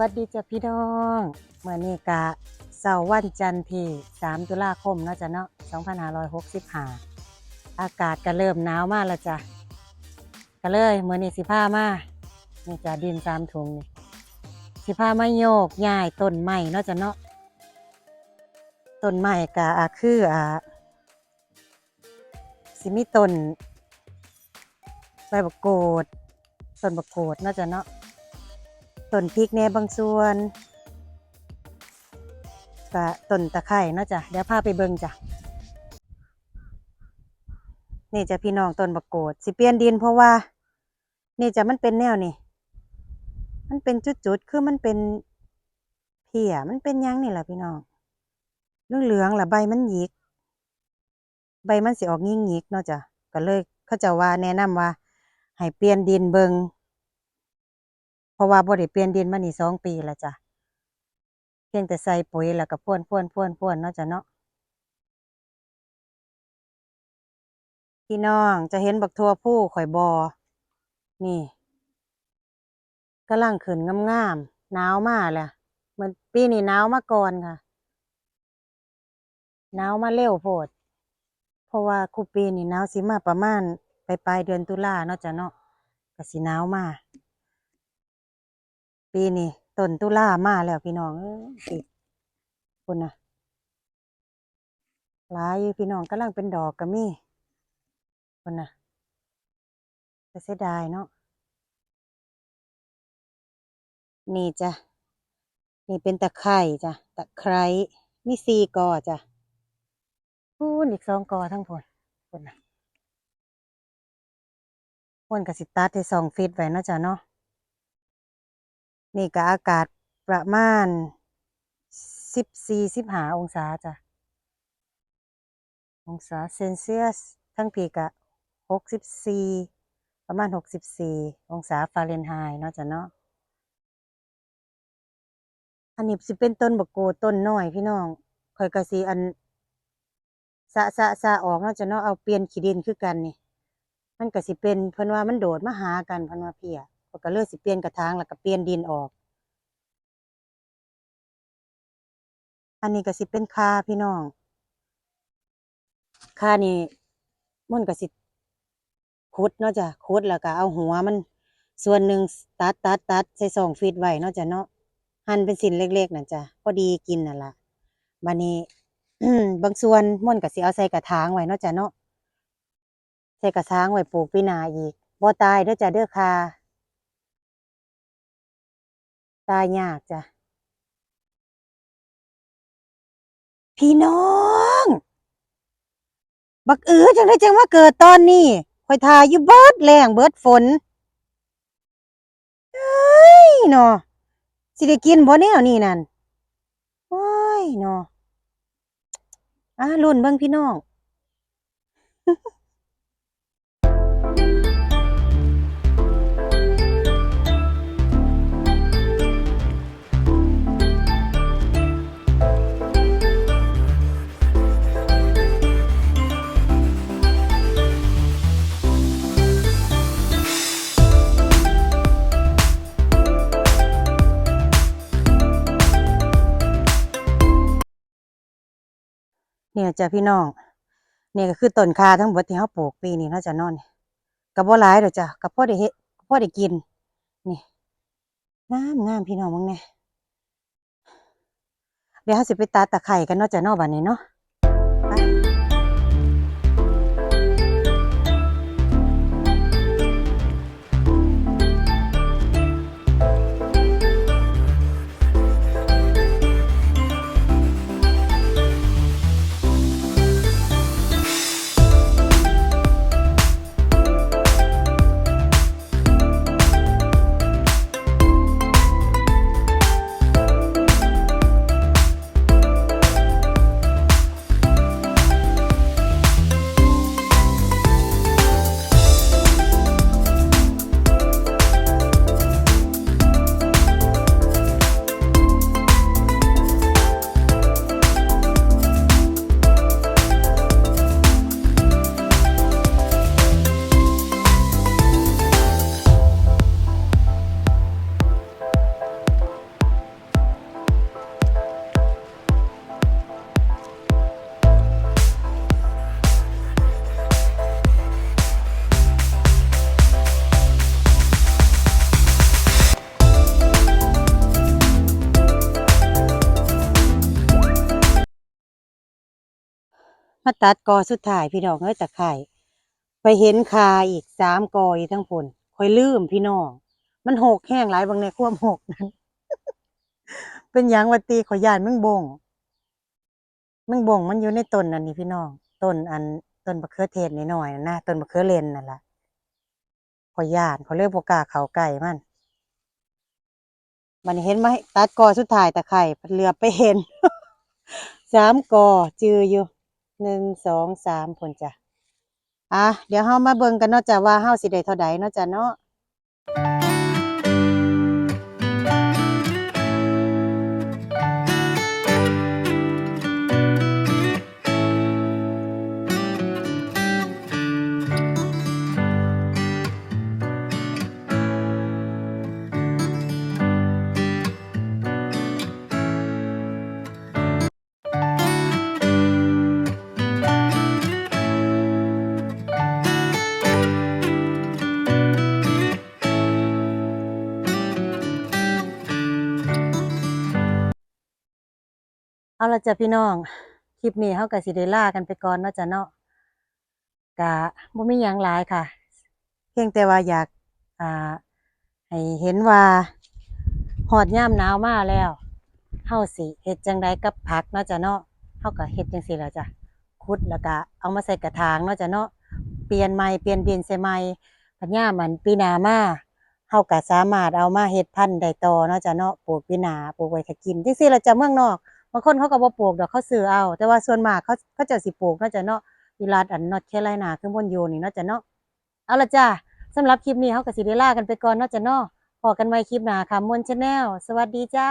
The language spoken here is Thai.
วัสดีจ้ะพี่น้องเมื่อนี้กะเสาร์วันจันทร์ที่ 3 ตุลาคมนาะจ้ะเนาะ2565 อากาศก็เริ่มหนาวมากแล้วจ้ะก็เลยเมื่อนี้สิพามานี่จ้ะดินสามถุงนี่สิพามาโยกย้ายต้นไม้เนาะจ้ะเนาะต้นไม้กะอะคืออ่าสิมีต้นใบบักโกดต้นบักโกดเนาะจ้ะเนาะ ต้นพริกแน่บางส่วนกะต้นตะไคร่เนาะจ้ะเดี๋ยวพาไปเบิ่งจ้ะนี่จะพี่น้องต้นบักโกดสิเปลี่ยนดินเพราะว่า นี่จะมันเป็นแนวนี่ มันเป็นจุดๆคือมันเป็นเพียมันเป็นยังนี่แหละพี่น้องเหลืองๆล่ะใบมันหยิก ใบมันสิออกงิ่งหยิกเนาะจ้ะก็เลยเขาจะว่าแนะนำว่าให้เปลี่ยนดินเบิง เพราะว่าบ่ได้เปลี่ยนดินมานี่สองปีแล้วจ้ะเพียงแต่ใส่ปุ๋ยแล้วก็พ่วนพ่วนพ่วนพ่วนเนาะจ้ะเนาะพี่น้องจะเห็นบักทัวผู้ข่อยบอนี่กำลังขึ้นงามๆหนาวมาแหละเหมือนปีนี้หนาวมาก่อนค่ะหนาวมาเร็วโพด เพราะว่าคูปีนี่หนาวสิมาประมาณปลายปลายเดือนตุลาเนาะจ้ะเนาะก็สิหนาวมาก ปีนี้ต้นตุลามาแล้วพี่น้องติดคุณนะหลายพี่น้องกำลังเป็นดอกก็มีคุณนะจะเสียดายเนาะนี่จ้ะนี่เป็นตะไคร่จ้ะตะไคร้มีสี่กอจ้ะพูนอีกสองกอทั้งผลคุณนะพนกับสิตัดที่สองฟีตไว้เนาะจ้ะเนาะ นี่ก็อากาศประมาณสิบสี่สิบห้าองศาจ้ะ องศาเซนเซียส ทั้งปีกะหกสิบสี่ประมาณหกสิบสี่องศาฟาเรนไฮต์เนาะจ้ะเนาะอันนี้สิเป็นต้นบกโกต้นน้อยพี่น้องข่อยกะสีอันสะสะสะออกเนาะจ้ะเนาะเอาเปลี่ยนขีดินคือกันนี่ มันก็สิเป็นเพิ่นว่ามันโดดมาหากันเพิ่นว่าเพีย ก็เลยสิเปลี่ยนกระถางแล้วก็เปลี่ยนดินออก อันนี้ก็สิเป็นคาพี่น้องคานี่มันก็สิขุดเนาะจ้ะขุดแล้วก็เอาหัวมันส่วนหนึ่งตัดตัดตัดใส่ซองฟีดไว้เนาะจ้ะเนาะหั่นเป็นชิ้นเล็กๆน่ะจ้ะพอดีกินน่ะละบัดนี้บางส่วนม่นก็สิเอาใส่กระถางไว้เนาะจ้ะเนาะใส่กระถางไว้ปลูกปีนาอีกบ่ตายเด้อจ้ะเด้อค่ะ ตายยากจ้ะ พี่น้อง บักเอือจังได้จังมาเกิดตอนนี้คอยทาอยู่เบิดแรงเบิดฝนเฮ้ยเนาะสิได้กินบ่แนวนี่นั่นโอ้ยเนาะอะรุ่นเบิ่งพี่น้อง เนี่ยจ้ะพี่น้องเนี่ยก็คือต้นคาทั้งหมดที่เขาปลูกปีนี้เนาะจ้ะนอนกับ่หลายดอกจ้ะกับพ่อได้เฮ็ดพอได้กิน นี่งามงามพี่น้องมึงเนี่ยเดี๋ยวเขาสิไปตาตะไคร้กันเนาะจ้ะนอกบ้านนี้เนาะ มาตัดกอสุดท้ายพี่น้องเอ้ยตะไคร่ไปเห็นคาอีกสามกออีกทั้งผลคอยลืมพี่น้อง มันหกแห้งหลายบางในควมหกนั้นเป็นยังวัตีขอยานมึงบงมึงบงมันอยู่ในต้นอันนี้พี่น้องต้นอันต้นมะเขือเทศนิดหน่อยนะต้นมะเขือเลนนั่นแหละขอยานเขาเรียกโกล้าเขาไก่มันมันเห็นไหมตัดกอสุดท้ายตะไคร่เหลือไปเห็นสามกอจืออยู่ หนึ่งสองสามผลจ้ะอะเดี๋ยวเฮามาเบิ่งกันเนาะจ้ะว่าเฮาสิได้เท่าใดเนาะจ้ะเนาะ เอาละจ้ะพี่น้อง คลิปนี้เฮาก็สิได้ลากันไปก่อนเนาะจ้ะเนาะกะบ่มีหยังหลายค่ะ เพียงแต่ว่าอยากอ่าให้เห็นว่าฮอดยามหนาวมาแล้วเฮาสิเฮ็ดจังไดกับผักเนาะจ้ะเนาะเฮาก็เฮ็ดจังซี่ล่ะจ้ะขุดแล้วก็เอามาใส่กระถางเนาะจ้ะเนาะเปลี่ยนใหม่เปลี่ยนดินใส่ใหม่ปัญญามันปีหนามาเฮาก็สามารถเอามาเฮ็ดพันธุ์ได้ต่อเนาะจ้ะเนาะปลูกปีนาปลูกไว้กินจังซี่ล่ะจ้ะเมืองนอก บางคนเขาก็บ่ปลูกดอกเขาซื้อเอา แต่ว่าส่วนมากเขาเขาจะสิปลูกนอาจะเนาะอยู่ลาดอันนอตแค่ไรนาขึ้นบนโยนี่นอกจะเนาะเอาละจ้าสำหรับคลิปนี้เขากับสิเดล่ากันไปก่อนนอกจะเนาะพอกันไว้คลิปหน้าค่ะมวนชาแนลสวัสดีจ้า